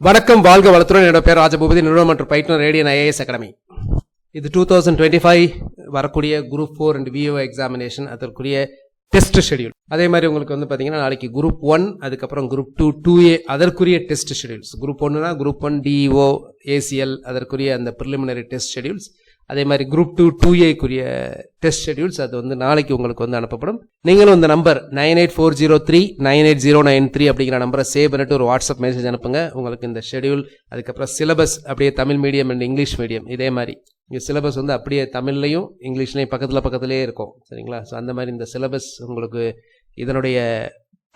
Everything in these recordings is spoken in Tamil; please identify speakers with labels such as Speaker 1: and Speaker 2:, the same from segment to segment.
Speaker 1: வணக்கம் வாழ்க வளத்துடன். என்னோட பேர் ராஜபூபதி. நிறுவனம் மற்றும் பயிற்றுனர் ரேடியன் ஐஏஎஸ் அகாடமி. இது டூ தௌசண்ட் டுவெண்ட்டி ஃபைவ் வரக்கூடிய group four and VO examination அதற்குரிய டெஸ்ட் ஷெடியூல் அதே மாதிரி உங்களுக்கு வந்து பார்த்தீங்கன்னா நாளைக்கு குரூப் ஒன் அதுக்கப்புறம் குரூப் டூ டூ ஏ அதற்குரிய டெஸ்ட் ஷெடியூல்ஸ் குரூப் ஒன்றுனா குரூப் ஒன் டிஇஓ ஏசிஎல் அதற்குரிய அந்த ப்ரிலிமினரி டெஸ்ட் ஷெடியூல்ஸ் அதே மாதிரி குரூப் டூ டூ ஏக்குரிய டெஸ்ட் ஷெடியூல்ஸ் அது வந்து நாளைக்கு உங்களுக்கு வந்து அனுப்பப்படும். நீங்களும் இந்த number nine eight four zero three nine eight zero nine three அப்படிங்கிற நம்பரை சேவ் பண்ணிட்டு ஒரு வாட்ஸ்அப் மெசேஜ் அனுப்புங்க. உங்களுக்கு இந்த ஷெடியூல் அதுக்கப்புறம் சிலபஸ் அப்படியே Tamil medium and English medium இதே மாதிரி. இங்கே சிலபஸ் வந்து அப்படியே தமிழ்லையும் இங்கிலீஷ்லையும் பக்கத்தில் பக்கத்துலேயே இருக்கும். சரிங்களா? ஸோ அந்த மாதிரி இந்த சிலபஸ் உங்களுக்கு இதனுடைய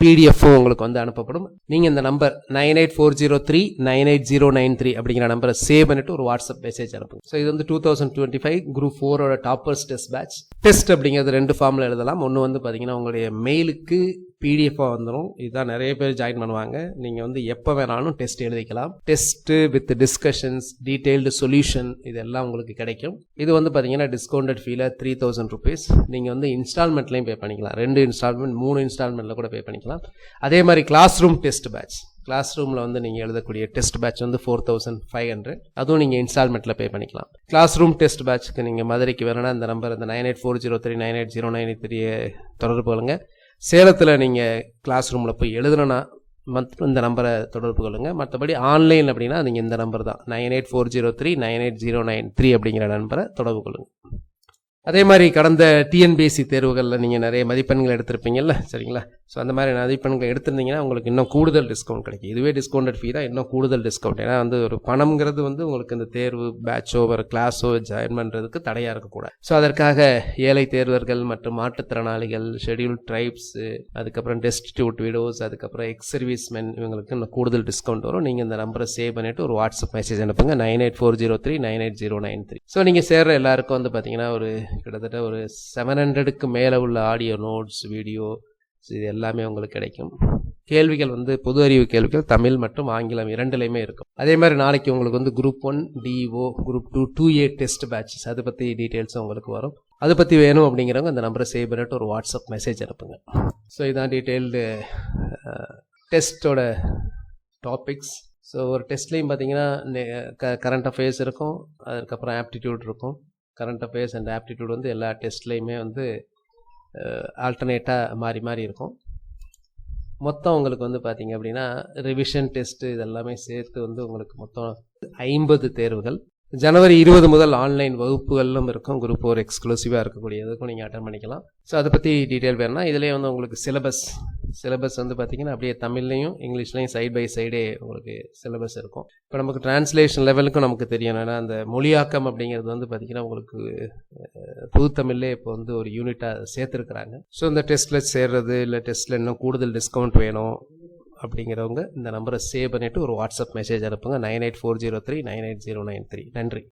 Speaker 1: பிடிஎஃப்பும் உங்களுக்கு வந்து அனுப்பப்படும். நீங்கள் இந்த number nine eight four zero three nine eight zero nine three அப்படிங்கிற நம்பரை சேவ் பண்ணிட்டு ஒரு வாட்ஸ்அப் மெசேஜ் அனுப்புங்க. ஸோ இது வந்து two thousand twenty five group ஃபோரோட டாப்பர்ஸ் டெஸ்ட் பேட்ச் டெஸ்ட் அப்படிங்கிறது ரெண்டு ஃபார்மில் எழுதலாம். ஒன்று வந்து பார்த்தீங்கன்னா உங்களுடைய மெயிலுக்கு பிடிஎஃபாக வந்துடும் இதுதான் நிறைய பேர் ஜாயின் பண்ணுவாங்க. நீங்கள் வந்து எப்போ வேணாலும் டெஸ்ட் எழுதிக்கலாம். Test with discussions detailed solution இதெல்லாம் உங்களுக்கு கிடைக்கும். இது வந்து பார்த்தீங்கன்னா டிஸ்கவுண்டட் ஃபீலாக த்ரீ தௌசண்ட் ருபீஸ் நீங்கள் வந்து இன்ஸ்டால்மெண்ட்லேயும் பே பண்ணிக்கலாம். ரெண்டு இன்ஸ்டால்மெண்ட் மூணு இன்ஸ்டால்மெண்ட்டில் கூட பே பண்ணிக்கலாம். அதே மாதிரி class room test batch class ரூமில் வந்து நீங்கள் எழுதக்கூடிய டெஸ்ட் பேட்ச் வந்து ஃபோர் தௌசண்ட் ஃபைவ் ஹண்ட்ரட் அதுவும் நீங்கள் இன்ஸ்டால்மெண்ட்டில் பே பண்ணிக்கலாம். கிளாஸ் ரூம் டெஸ்ட் பேட்ச்க்கு நீங்கள் மதுரைக்கு வேணும்னா இந்த நம்பர் இந்த nine eight four zero three nine eight zero nine three தொடர்பு கொள்ளுங்கள் சேலத்தில் நீங்கள் கிளாஸ் ரூமில் போய் எழுதணும்னா மத் இந்த நம்பரை தொடர்பு கொள்ளுங்கள் மற்றபடி ஆன்லைன் அப்படின்னா நீங்கள் இந்த நம்பர் தான். Nine eight four zero three nine eight zero nine three அப்படிங்கிற நம்பரை தொடர்பு கொள்ளுங்கள் அதே மாதிரி கடந்த டிஎன்பிஎஸ்சி தேர்வுகளில் நீங்கள் நிறைய மதிப்பெண்கள் எடுத்திருப்பீங்கல்ல சரிங்களா? ஸோ அந்த மாதிரி மதிப்பெண்களை எடுத்திருந்தீங்கன்னா உங்களுக்கு இன்னும் கூடுதல் டிஸ்கவுண்ட் கிடைக்கும். இதுவே டிஸ்கவுண்டட் ஃபீ தான் இன்னும் கூடுதல் டிஸ்கவுண்ட் ஏன்னா வந்து ஒரு பணம்ங்கிறது வந்து உங்களுக்கு இந்த தேர்வு பேட்சோ ஒரு கிளாஸோ ஜாயின் பண்ணுறதுக்கு தடையாக இருக்கக்கூடாது. ஸோ அதற்காக ஏழை தேர்வர்கள் மற்றும் மாற்றுத்திறனாளிகள் ஷெட்யூல் ட்ரைப்ஸு அதுக்கப்புறம் டெஸ்டிடியூட் விடோஸ் அதுக்கப்புறம் எக்ஸ் சர்வீஸ்மென் இவங்களுக்கு இன்னும் கூடுதல் டிஸ்கவுண்ட் வரும். நீங்கள் இந்த நம்பரை சேவ் பண்ணிவிட்டு ஒரு வாட்ஸ்அப் மெசேஜ் அனுப்புங்க. Nine eight four zero three nine eight zero nine three so நீங்கள் சேர்கிற எல்லாருக்கும் வந்து பார்த்தீங்கன்னா ஒரு கிட்டத்தட்ட ஒரு செவன் ஹண்ட்ரடுக்கு மேலே உள்ள ஆடியோ நோட்ஸ் வீடியோ இது எல்லாமே உங்களுக்கு கிடைக்கும். கேள்விகள் வந்து பொது அறிவு கேள்விகள் தமிழ் மற்றும் ஆங்கிலம் இரண்டுலையுமே இருக்கும். அதே மாதிரி நாளைக்கு உங்களுக்கு வந்து group one DO group two two A test batches அதை பற்றி டீட்டெயில்ஸ் உங்களுக்கு வரும். அதை பற்றி வேணும் அப்படிங்கிறவங்க அந்த நம்பரை சேவ் பண்ணிட்டு ஒரு வாட்ஸ்அப் மெசேஜ் அனுப்புங்க. ஸோ இதான் டீட்டெயில்டு டெஸ்ட்டோட டாபிக்ஸ் ஸோ ஒரு டெஸ்ட்லேயும் பார்த்தீங்கன்னா க கரண்ட் அஃபேர்ஸ் இருக்கும். அதுக்கப்புறம் ஆப்டிடியூட் இருக்கும். கரண்ட் அஃபேர்ஸ் அண்ட் ஆப்டிடியூட் வந்து எல்லா டெஸ்ட்லேயுமே வந்து ஆல்டர்னேட்டாக மாறி மாறி இருக்கும். மொத்தம் உங்களுக்கு வந்து பார்த்தீங்க அப்படின்னா ரிவிஷன் டெஸ்ட்டு இதெல்லாமே சேர்த்து வந்து உங்களுக்கு மொத்தம் ஐம்பது தேர்வுகள். ஜனவரி இருபது முதல் ஆன்லைன் வகுப்புகளும் இருக்கும். குரூப் ஒரு எக்ஸ்க்ளூசிவாக இருக்கக்கூடியதுக்கும் நீங்கள் அட்டன் பண்ணிக்கலாம். ஸோ அதை பற்றி டீட்டெயில் வேணும்னா இதிலே வந்து உங்களுக்கு சிலபஸ் சிலபஸ் வந்து பார்த்தீங்கன்னா அப்படியே தமிழ்லையும் இங்கிலீஷ்லையும் சைட் பை சைடே உங்களுக்கு சிலபஸ் இருக்கும். இப்போ நமக்கு டிரான்ஸ்லேஷன் லெவலுக்கும் நமக்கு தெரியும். ஏன்னா அந்த மொழியாக்கம் அப்படிங்கிறது வந்து பார்த்தீங்கன்னா உங்களுக்கு புதுத்தமிழ்லே இப்போ வந்து ஒரு யூனிட்டாக சேர்த்துருக்குறாங்க. ஸோ இந்த டெஸ்ட்டில் சேர்றது இல்லை டெஸ்ட்டில் இன்னும் கூடுதல் டிஸ்கவுண்ட் வேணும் அப்படிங்கிறவங்க இந்த நம்பரை சேவ் பண்ணிவிட்டு ஒரு வாட்ஸ்அப் மெசேஜ் அனுப்புங்க. Nine eight four zero three nine eight zero nine three. நன்றி.